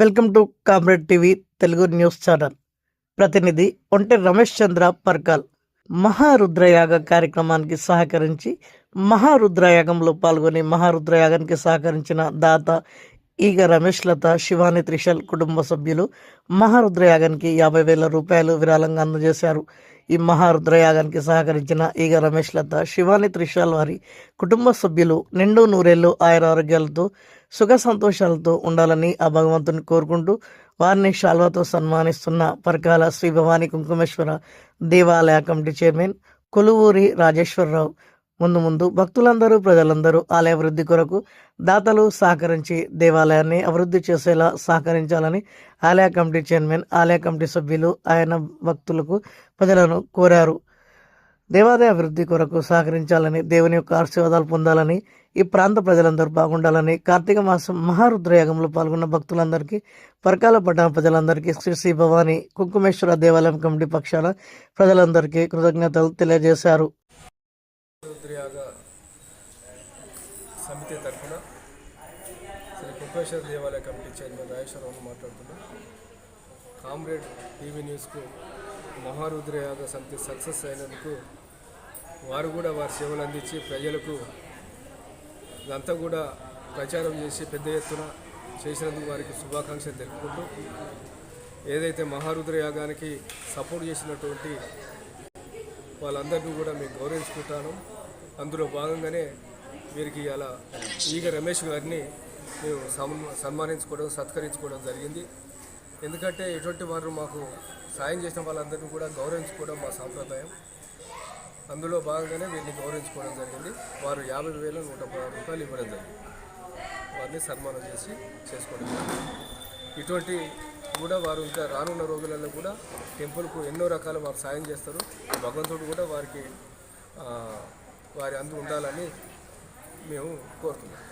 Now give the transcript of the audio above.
Welcome to comrade TV Telugu news channel. ప్రతినిధి ఒంటె రమేష్ చంద్ర పర్కాల్. మహారుద్రయాగ కార్యక్రమానికి సహకరించి మహారుద్రయాగంలో పాల్గొని మహారుద్రయాగానికి సహకరించిన దాత ఈగ రమేష్ లత శివాని త్రిశల్ కుటుంబ సభ్యులు మహారుద్రయాగానికి యాభై వేల రూపాయలు విరాళంగా అందజేశారు. ఈ మహారుద్రయాగానికి సహకరించిన ఈగ రమేష్ లత శివాని త్రిశాల్ వారి కుటుంబ సభ్యులు నిండు నూరేళ్ళు ఆయుర ఆరోగ్యాలతో సుఖ సంతోషాలతో ఉండాలని ఆ భగవంతుని కోరుకుంటూ వారిని శాల్వాతో సన్మానిస్తున్న పరకాల శ్రీ భవానీ కుంకుమేశ్వర దేవాలయ కమిటీ చైర్మన్ కొలువూరి రాజేశ్వరరావు ముందు ముందు భక్తులందరూ ప్రజలందరూ ఆలయ అభివృద్ధి కొరకు దాతలు సహకరించి దేవాలయాన్ని అభివృద్ధి చేసేలా సహకరించాలని ఆలయ కమిటీ చైర్మన్ ఆలయ కమిటీ సభ్యులు ఆయన భక్తులకు ప్రజలను కోరారు. దేవాలయ అభివృద్ధి కొరకు సహకరించాలని దేవుని యొక్క ఆశీర్వాదాలు పొందాలని ఈ ప్రాంత ప్రజలందరూ బాగుండాలని కార్తీక మాసం మహారుద్రయాగంలో పాల్గొన్న భక్తులందరికీ పరకాల పట్టణ ప్రజలందరికీ శ్రీ శ్రీ భవాని కుంకుమేశ్వర దేవాలయం కమిటీ పక్షాన ప్రజలందరికీ కృతజ్ఞతలు తెలియజేశారు. రుద్రయాగ సమితి తరఫున శ్రీ కుప్పేశ్వర దేవాలయ కమిటీ చైర్మన్ రాజేశ్వరరావు మాట్లాడుతున్నాం. కామ్రేడ్ టీవీ న్యూస్కు మహారుద్రయాగ సమితి సక్సెస్ అయినందుకు వారు కూడా వారి సేవలు అందించి ప్రజలకు ఇదంతా కూడా ప్రచారం చేసి పెద్ద ఎత్తున చేసినందుకు వారికి శుభాకాంక్షలు తెలుపుకుంటూ ఏదైతే మహారుద్రయాగానికి సపోర్ట్ చేసినటువంటి వాళ్ళందరినీ కూడా మేము గౌరవించుకుంటాను. అందులో భాగంగానే వీరికి అలా ఈగ రమేష్ గారిని మేము సన్మానించుకోవడం సత్కరించుకోవడం జరిగింది. ఎందుకంటే ఎటువంటి వారు మాకు సాయం చేసిన వాళ్ళందరినీ కూడా గౌరవించుకోవడం మా సాంప్రదాయం. అందులో భాగంగానే వీరిని గౌరవించుకోవడం జరిగింది. వారు యాభై వేల నూట పదహారు రూపాయలు ఇవ్వడం జరిగింది. వారిని సన్మానం చేసి చేసుకోవడం ఇటువంటి కూడా వారు ఇంకా రానున్న రోజులలో కూడా టెంపుల్కు ఎన్నో రకాల వారు సాయం చేస్తారు. భగవంతుడు కూడా వారికి వారి అందు ఉండాలని మేము కోరుతున్నాం.